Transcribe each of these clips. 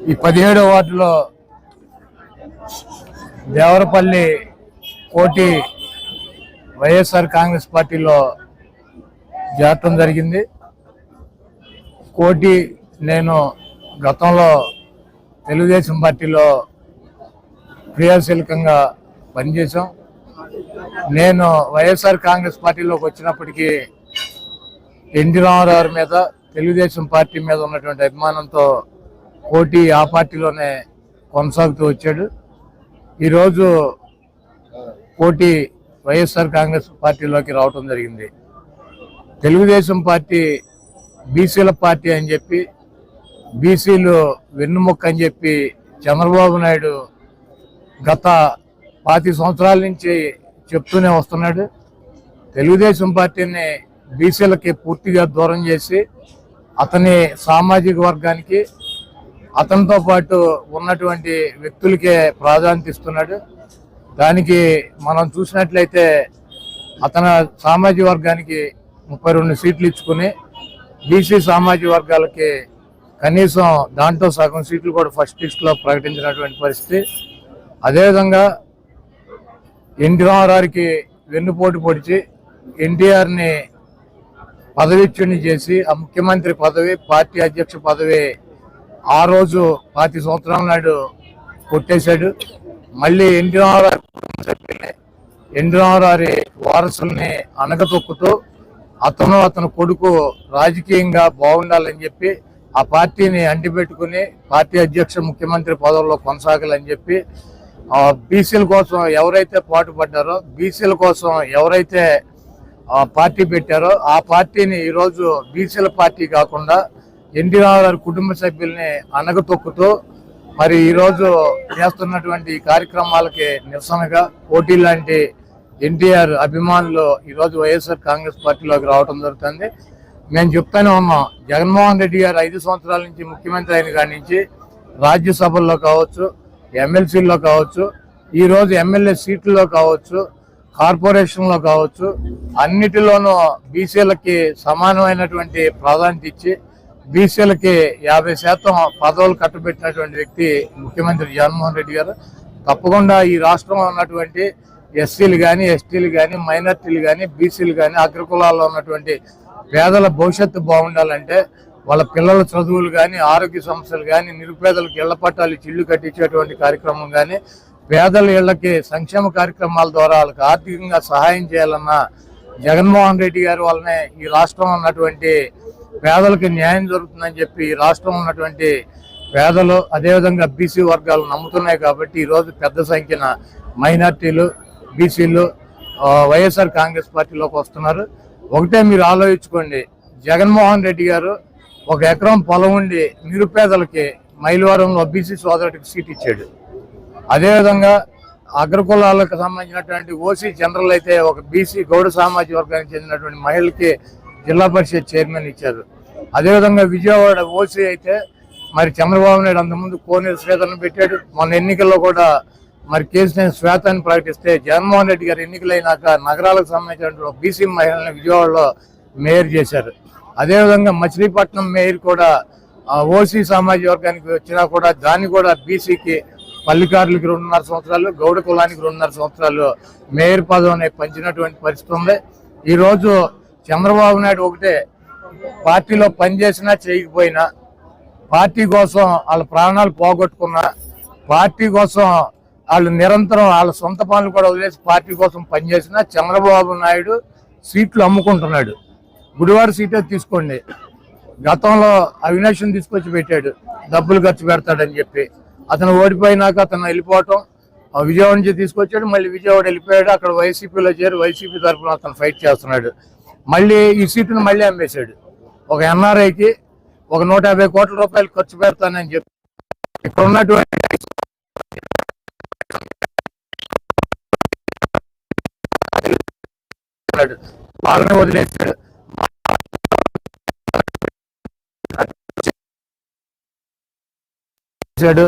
ఈ పదిహేడో వార్డులో దేవరపల్లి కోటి వైఎస్ఆర్ కాంగ్రెస్ పార్టీలో చేరటం జరిగింది. కోటి నేను గతంలో తెలుగుదేశం పార్టీలో క్రియాశీలకంగా పనిచేశాం. నేను వైఎస్ఆర్ కాంగ్రెస్ పార్టీలోకి వచ్చినప్పటికీ ఎన్టీ రామారావు మీద తెలుగుదేశం పార్టీ మీద ఉన్నటువంటి అభిమానంతో పోటీ ఆ పార్టీలోనే కొనసాగుతూ వచ్చాడు. ఈరోజు పోటీ వైఎస్ఆర్ కాంగ్రెస్ పార్టీలోకి రావటం జరిగింది. తెలుగుదేశం పార్టీ బీసీల పార్టీ అని చెప్పి బీసీలు వెన్నుముక్క అని చెప్పి చంద్రబాబు నాయుడు గత పాతి సంవత్సరాల నుంచి చెప్తూనే వస్తున్నాడు. తెలుగుదేశం పార్టీని బీసీలకి పూర్తిగా దూరం చేసి అతని సామాజిక వర్గానికి అతనితో పాటు ఉన్నటువంటి వ్యక్తులకే ప్రాధాన్యత ఇస్తున్నాడు. దానికి మనం చూసినట్లయితే అతని సామాజిక వర్గానికి ముప్పై రెండు సీట్లు ఇచ్చుకుని బీసీ సామాజిక వర్గాలకి కనీసం దాంట్లో సగం సీట్లు కూడా ఫస్ట్ లిస్ట్లో ప్రకటించినటువంటి పరిస్థితి. అదేవిధంగా ఎన్టీ రామారావుకి వెన్నుపోటు పొడిచి ఎన్టీఆర్ని పదవిచ్యుణ్ణి చేసి ఆ ముఖ్యమంత్రి పదవి పార్టీ అధ్యక్ష పదవి ఆ రోజు పాతి సంవత్సరాల నాడు కొట్టేశాడు. మళ్ళీ ఎన్టీ రామారావు కుటుంబ సభ్యుల్ని వారసుల్ని అనగతొక్కుతూ అతను అతని కొడుకు రాజకీయంగా బాగుండాలని చెప్పి ఆ పార్టీని అంటిపెట్టుకుని పార్టీ అధ్యక్ష ముఖ్యమంత్రి పదవిలో కొనసాగాలని చెప్పి బీసీల కోసం ఎవరైతే పాటుపడ్డారో బీసీల కోసం ఎవరైతే పార్టీ పెట్టారో ఆ పార్టీని ఈరోజు బీసీల పార్టీ కాకుండా ఎన్టీ రామారావు కుటుంబ సభ్యుల్ని అనగతొక్కుతూ మరి ఈరోజు చేస్తున్నటువంటి కార్యక్రమాలకి నిరసనగా పోటీ లాంటి ఎన్టీఆర్ అభిమానులు ఈరోజు వైఎస్ఆర్ కాంగ్రెస్ పార్టీలోకి రావడం జరుగుతుంది. మేము చెప్తానే ఉన్నాం జగన్మోహన్ రెడ్డి గారు ఐదు సంవత్సరాల నుంచి ముఖ్యమంత్రి అయిన కాడి నుంచి రాజ్యసభల్లో కావచ్చు ఎమ్మెల్సీల్లో కావచ్చు ఈరోజు ఎమ్మెల్యే సీట్లలో కావచ్చు కార్పొరేషన్లో కావచ్చు అన్నిటిలోనూ బీసీలకి సమానమైనటువంటి ప్రాధాన్యత ఇచ్చి బీసీలకి యాభై శాతం పదవులు కట్టబెట్టినటువంటి వ్యక్తి ముఖ్యమంత్రి జగన్మోహన్ రెడ్డి గారు. తప్పకుండా ఈ రాష్ట్రంలో ఉన్నటువంటి ఎస్సీలు కానీ ఎస్టీలు కానీ మైనార్టీలు కానీ బీసీలు కానీ అగ్రకులాల్లో ఉన్నటువంటి పేదల భవిష్యత్తు బాగుండాలంటే వాళ్ళ పిల్లల చదువులు కానీ ఆరోగ్య సమస్యలు కానీ నిరుపేదలకు ఇళ్ళ పట్టాలు ఇచ్చి ఇల్లు కట్టించేటువంటి కార్యక్రమం కానీ పేదల ఇళ్ళకి సంక్షేమ కార్యక్రమాల ద్వారా వాళ్ళకి ఆర్థికంగా సహాయం చేయాలన్న జగన్మోహన్ రెడ్డి గారి వల్లనే ఈ రాష్ట్రంలో ఉన్నటువంటి పేదలకు న్యాయం జరుగుతుందని చెప్పి రాష్ట్రంలో ఉన్నటువంటి పేదలు అదేవిధంగా బీసీ వర్గాలు నమ్ముతున్నాయి కాబట్టి ఈరోజు పెద్ద సంఖ్యన మైనార్టీలు బీసీలు వైఎస్ఆర్ కాంగ్రెస్ పార్టీలోకి వస్తున్నారు. ఒకటే మీరు ఆలోచించుకోండి జగన్మోహన్ రెడ్డి గారు ఒక ఎకరం పొలం ఉండి నిరుపేదలకి మైలవరంలో బీసీ సోదరుడికి సీట్ ఇచ్చాడు. అదేవిధంగా అగ్రకులాలకు సంబంధించినటువంటి ఓసీ జనరల్ అయితే ఒక బీసీ గౌడ సామాజిక వర్గానికి చెందినటువంటి మహిళకి జిల్లా పరిషత్ చైర్మన్ ఇచ్చారు. అదేవిధంగా విజయవాడ ఓసీ అయితే మరి చంద్రబాబు నాయుడు అంతకుముందు కోనేరు శ్వేతను పెట్టాడు. మొన్న ఎన్నికల్లో కూడా మరి కేసీఆర్ శ్వేతాన్ని ప్రకటిస్తే జగన్మోహన్ రెడ్డి గారు ఎన్నికలైనాక నగరాలకు సంబంధించినటువంటి బీసీ మహిళలను విజయవాడలో మేయర్ చేశారు. అదేవిధంగా మచిలీపట్నం మేయర్ కూడా ఓసీ సామాజిక వర్గానికి వచ్చినా కూడా దాన్ని కూడా బీసీకి పల్లికారులకి రెండున్నర సంవత్సరాలు గౌడ కులానికి రెండున్నర సంవత్సరాలు మేయర్ పదవిని పంచినటువంటి పరిస్థితి ఉంది. ఈరోజు చంద్రబాబు నాయుడు ఒకటే పార్టీలో పనిచేసినా చేయకపోయినా పార్టీ కోసం వాళ్ళ ప్రాణాలు పోగొట్టుకున్నా పార్టీ కోసం వాళ్ళు నిరంతరం వాళ్ళ సొంత పనులు కూడా వదిలేసి పార్టీ కోసం పనిచేసినా చంద్రబాబు నాయుడు సీట్లు అమ్ముకుంటున్నాడు. గుడివాడ సీటే తీసుకోండి. గతంలో అవినాష్ని తీసుకొచ్చి పెట్టాడు. డబ్బులు ఖర్చు పెడతాడని చెప్పి. అతను ఓడిపోయినాక అతను వెళ్ళిపోవటం. ఆ విజయవాడ నుంచి తీసుకొచ్చాడు. మళ్ళీ విజయవాడ వెళ్ళిపోయాడు. అక్కడ వైసీపీలో చేరి వైసీపీ తరఫున అతను ఫైట్ చేస్తున్నాడు. మళ్ళీ ఈ సీటును మళ్ళీ అమ్మేశాడు. ఒక ఎన్ఆర్ఐకి ఒక నూట యాభై కోట్ల రూపాయలు ఖర్చు పెడతానని చెప్పి ఇక్కడ ఉన్నటువంటి వాళ్ళని వదిలేస్తాడు చేశాడు.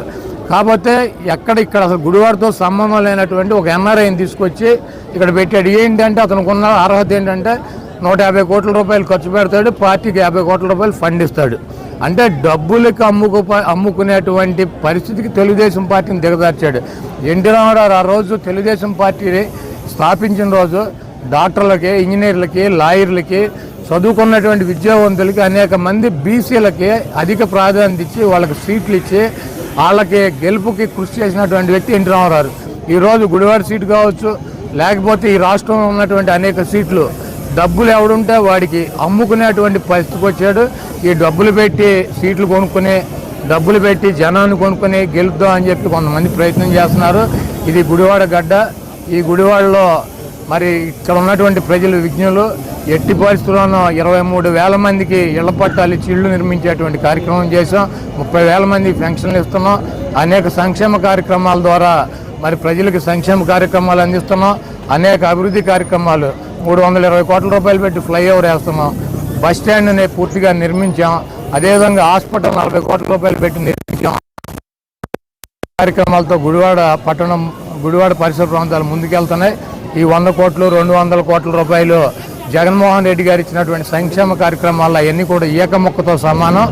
కాకపోతే ఎక్కడ ఇక్కడ అసలు గుడివారితో సంబంధం లేనటువంటి ఒక ఎన్ఆర్ఐని తీసుకొచ్చి ఇక్కడ పెట్టాడు. ఏంటంటే అతనికి ఉన్న అర్హత ఏంటంటే నూట యాభై కోట్ల రూపాయలు ఖర్చు పెడతాడు పార్టీకి యాభై కోట్ల రూపాయలు ఫండ్ ఇస్తాడు. అంటే డబ్బులకు అమ్ముకు అమ్ముకునేటువంటి పరిస్థితికి తెలుగుదేశం పార్టీని దిగదార్చాడు ఎన్టీ రామారావు ఆ రోజు తెలుగుదేశం పార్టీని స్థాపించిన రోజు డాక్టర్లకి ఇంజనీర్లకి లాయర్లకి చదువుకున్నటువంటి విద్యావంతులకి అనేక మంది బీసీలకి అధిక ప్రాధాన్యత ఇచ్చి వాళ్ళకి సీట్లు ఇచ్చి వాళ్ళకి గెలుపుకి కృషి చేసినటువంటి వ్యక్తి ఎన్టీ రామారావు. ఈరోజు గుడివాడ సీటు కావచ్చు లేకపోతే ఈ రాష్ట్రంలో ఉన్నటువంటి అనేక సీట్లు డబ్బులు ఎవడుంటే వాడికి అమ్ముకునేటువంటి పరిస్థితికి వచ్చాడు. ఈ డబ్బులు పెట్టి సీట్లు కొనుక్కుని డబ్బులు పెట్టి జనాన్ని కొనుక్కుని గెలుద్దాం అని చెప్పి కొంతమంది ప్రయత్నం చేస్తున్నారు. ఇది గుడివాడ గడ్డ. ఈ గుడివాడలో మరి ఇక్కడ ఉన్నటువంటి ప్రజలు విజ్ఞులు ఎట్టి పరిస్థితుల్లోనూ ఇరవై మూడు వేల మందికి ఇళ్ళ పట్టాలు ఇళ్ళు నిర్మించేటువంటి కార్యక్రమం చేసాం ముప్పై వేల మందికి పెన్షన్లు ఇస్తున్నాం. అనేక సంక్షేమ కార్యక్రమాల ద్వారా మరి ప్రజలకు సంక్షేమ కార్యక్రమాలు అందిస్తున్నాం. అనేక అభివృద్ధి కార్యక్రమాలు మూడు వందల ఇరవై కోట్ల రూపాయలు పెట్టి ఫ్లైఓవర్ వేస్తున్నాం. బస్ స్టాండ్ని పూర్తిగా నిర్మించాం. అదేవిధంగా హాస్పిటల్ నలభై కోట్ల రూపాయలు పెట్టి నిర్మించాం. కార్యక్రమాలతో గుడివాడ పట్టణం గుడివాడ పరిసర ప్రాంతాలు ముందుకెళ్తున్నాయి. ఈ వంద కోట్లు రెండు వందల కోట్ల రూపాయలు జగన్మోహన్ రెడ్డి గారు ఇచ్చినటువంటి సంక్షేమ కార్యక్రమాలు అవన్నీ కూడా ఏకముక్కతో సమానం.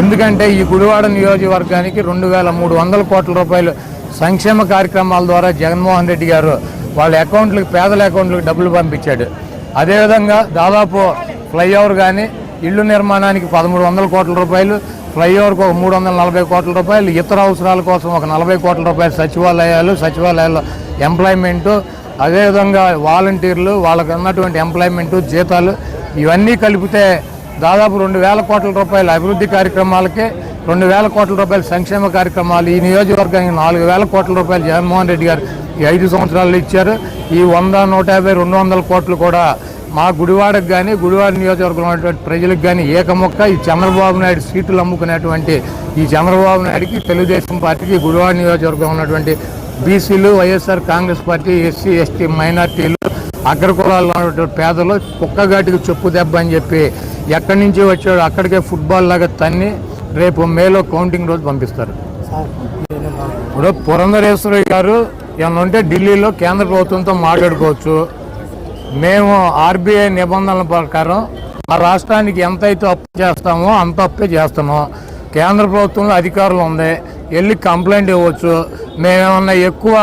ఎందుకంటే ఈ గుడివాడ నియోజకవర్గానికి రెండు వేల మూడు వందల కోట్ల రూపాయలు సంక్షేమ కార్యక్రమాల ద్వారా జగన్మోహన్ రెడ్డి గారు వాళ్ళ అకౌంట్లకు పేదల అకౌంట్లకు డబ్బులు పంపించాడు. అదేవిధంగా దాదాపు ఫ్లైఓవర్ కానీ ఇళ్ళు నిర్మాణానికి పదమూడు వందల కోట్ల రూపాయలు ఫ్లైఓవర్కి ఒక మూడు వందల నలభై కోట్ల రూపాయలు ఇతర అవసరాల కోసం ఒక నలభై కోట్ల రూపాయలు సచివాలయాలు సచివాలయాల్లో ఎంప్లాయ్మెంటు అదేవిధంగా వాలంటీర్లు వాళ్ళకు ఉన్నటువంటి ఎంప్లాయ్మెంటు జీతాలు ఇవన్నీ కలిపితే దాదాపు రెండు వేల కోట్ల రూపాయల అభివృద్ధి కార్యక్రమాలకి రెండు వేల కోట్ల రూపాయల సంక్షేమ కార్యక్రమాలు ఈ నియోజకవర్గానికి నాలుగు వేల కోట్ల రూపాయలు జగన్మోహన్ రెడ్డి గారు ఈ ఐదు సంవత్సరాలు ఇచ్చారు. ఈ వంద నూట యాభై రెండు వందల కోట్లు కూడా మా గుడివాడకు కానీ గుడివాడ నియోజకవర్గంలో ఉన్నటువంటి ప్రజలకు కానీ ఏకమొక్క ఈ చంద్రబాబు నాయుడు సీట్లు అమ్ముకునేటువంటి ఈ చంద్రబాబు నాయుడికి తెలుగుదేశం పార్టీకి గుడివాడ నియోజకవర్గం ఉన్నటువంటి బీసీలు YSR Congress party SC ST మైనార్టీలు అగ్రకులాల్లో ఉన్నటువంటి పేదలు కుక్కగాటికి చెప్పు దెబ్బ అని చెప్పి ఎక్కడి నుంచి వచ్చాడు అక్కడికే ఫుట్బాల్ లాగా తన్ని రేపు మేలో కౌంటింగ్ రోజు పంపిస్తారు. ఇప్పుడు పురంధరేశ్వరి గారు ఏమన్నా ఉంటే ఢిల్లీలో కేంద్ర ప్రభుత్వంతో మాట్లాడుకోవచ్చు. మేము ఆర్బీఐ నిబంధనల ప్రకారం మా రాష్ట్రానికి ఎంత అయితే అప్పు చేస్తామో అంత అప్పే చేస్తున్నాం. కేంద్ర ప్రభుత్వంలో అధికారులు ఉంది. వెళ్ళి కంప్లైంట్ ఇవ్వచ్చు. మేమేమన్నా ఎక్కువ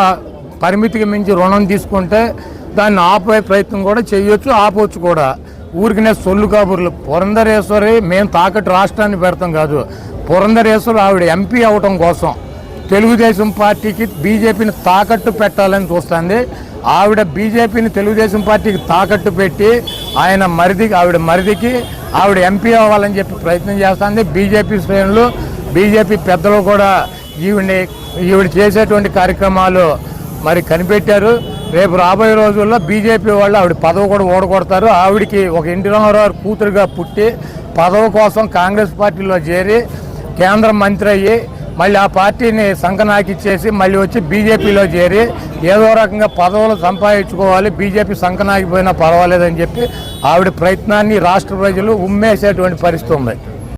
పరిమితికి మించి రుణం తీసుకుంటే దాన్ని ఆపే ప్రయత్నం కూడా చేయొచ్చు ఆపవచ్చు కూడా. ఊరికినే సొల్లు కాబుర్లు. పురంధరేశ్వరి మేము తాకట్టు రాష్ట్రాన్ని పెడతాం కాదు. పురంధరేశ్వరి ఆవిడ ఎంపీ అవటం కోసం. తెలుగుదేశం పార్టీకి బీజేపీని తాకట్టు పెట్టాలని చూస్తుంది. ఆవిడ బీజేపీని తెలుగుదేశం పార్టీకి తాకట్టు పెట్టి ఆయన మరిదికి ఆవిడ మరిదికి ఆవిడ ఎంపీ అవ్వాలని చెప్పి ప్రయత్నం చేస్తుంది. బీజేపీ శ్రేణులు బీజేపీ పెద్దలు కూడా ఈవిడిని ఈవిడ చేసేటువంటి కార్యక్రమాలు మరి కనిపెట్టారు. రేపు రాబోయే రోజుల్లో బీజేపీ వాళ్ళు ఆవిడ పదవి కూడా ఓడగొడతారు ఆవిడికి ఒక ఎన్టీ రామారావు కూతురుగా పుట్టి పదవి కోసం కాంగ్రెస్ పార్టీలో చేరి కేంద్ర మంత్రి అయ్యి మళ్ళీ ఆ పార్టీని సంకనాకిచ్చేసి మళ్ళీ వచ్చి బీజేపీలో చేరి ఏదో రకంగా పదవులు సంపాదించుకోవాలి బీజేపీ సంకనాకిపోయినా పర్వాలేదని చెప్పి ఆవిడ ప్రయత్నాన్ని రాష్ట్ర ప్రజలు ఉమ్మేసేటువంటి పరిస్థితి ఉంది.